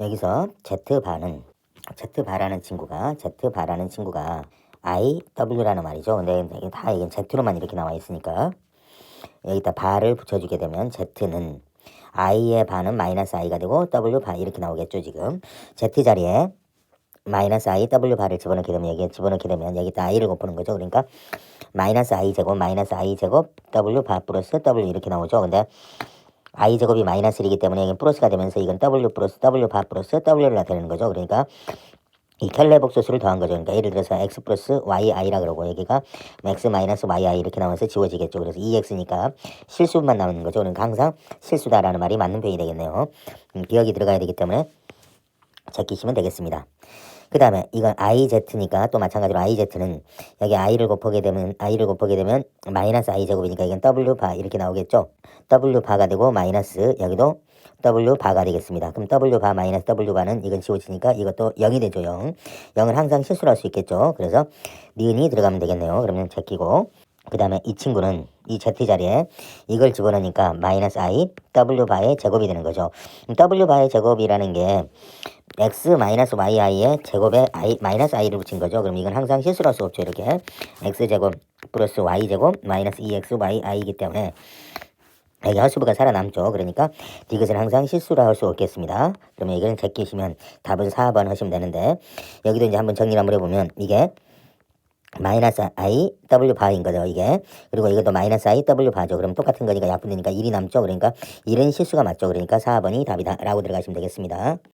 여기서 Z바는 Z바라는 친구가 Z바라는 친구가 IW라는 말이죠. 근데 다 이게 Z로만 이렇게 나와 있으니까 여기다 바를 붙여주게 되면 Z는 I의 바는 마이너스 I가 되고 W 바 이렇게 나오겠죠 지금 Z 자리에 마이너스 I W 바를 집어넣게 되면 여기에 집어넣게 되면 여기다 I를 곱하는 거죠. 그러니까 마이너스 I 제곱 마이너스 I 제곱 W 바 플러스 W 이렇게 나오죠. 근데 i 제곱이 마이너스 1이기 때문에 이건 플러스가 되면서 이건 w 플러스 w 바 플러스 w가 되는 거죠. 그러니까 이 켈레 복소수를 더한 거죠. 그러니까 예를 들어서 x 플러스 yi라 그러고 여기가 x 마이너스 yi 이렇게 나오면서 지워지겠죠. 그래서 2x니까 실수만 남는 거죠. 그러니까 항상 실수다라는 말이 맞는 표현이 되겠네요. 음, 기억이 들어가야 되기 때문에 제끼시면 되겠습니다. 그 다음에 이건 iz니까 또 마찬가지로 iz는 여기 i를 곱하게 되면 i를 곱하게 되면 마이너스 i 제곱이니까 이건 w 바 이렇게 나오겠죠. w 바가 되고 마이너스 여기도 w 바가 되겠습니다. 그럼 w 바 마이너스 w 바는 이건 지워지니까 이것도 0이 되죠. 0. 0은 항상 실수를 할 수 있겠죠. 그래서 니은이 들어가면 되겠네요. 그러면 제끼고 그 다음에 이 친구는 이 z 자리에 이걸 집어넣으니까 마이너스 i w 바의 제곱이 되는 거죠. 그럼 w 바의 제곱이라는 게 x 마이너스 yi의 제곱에 i 마이너스 i를 붙인 거죠. 그럼 이건 항상 실수를 할 수 없죠. 이렇게 x 제곱 플러스 y 제곱 마이너스 2x y i이기 때문에 여기 허수부가 살아남죠. 그러니까 디귿은 항상 실수를 할수 없겠습니다. 그러면 이거는 제끼시면 답은 4번 하시면 되는데 여기도 이제 한번 정리를 한번 해보면 이게 마이너스 i w 바인 거죠 이게 그리고 이것도 마이너스 i w 바죠 그럼 똑같은 거니까 약분되니까 1이 남죠 그러니까 1은 실수가 맞죠 그러니까 4번이 답이다 라고 들어가시면 되겠습니다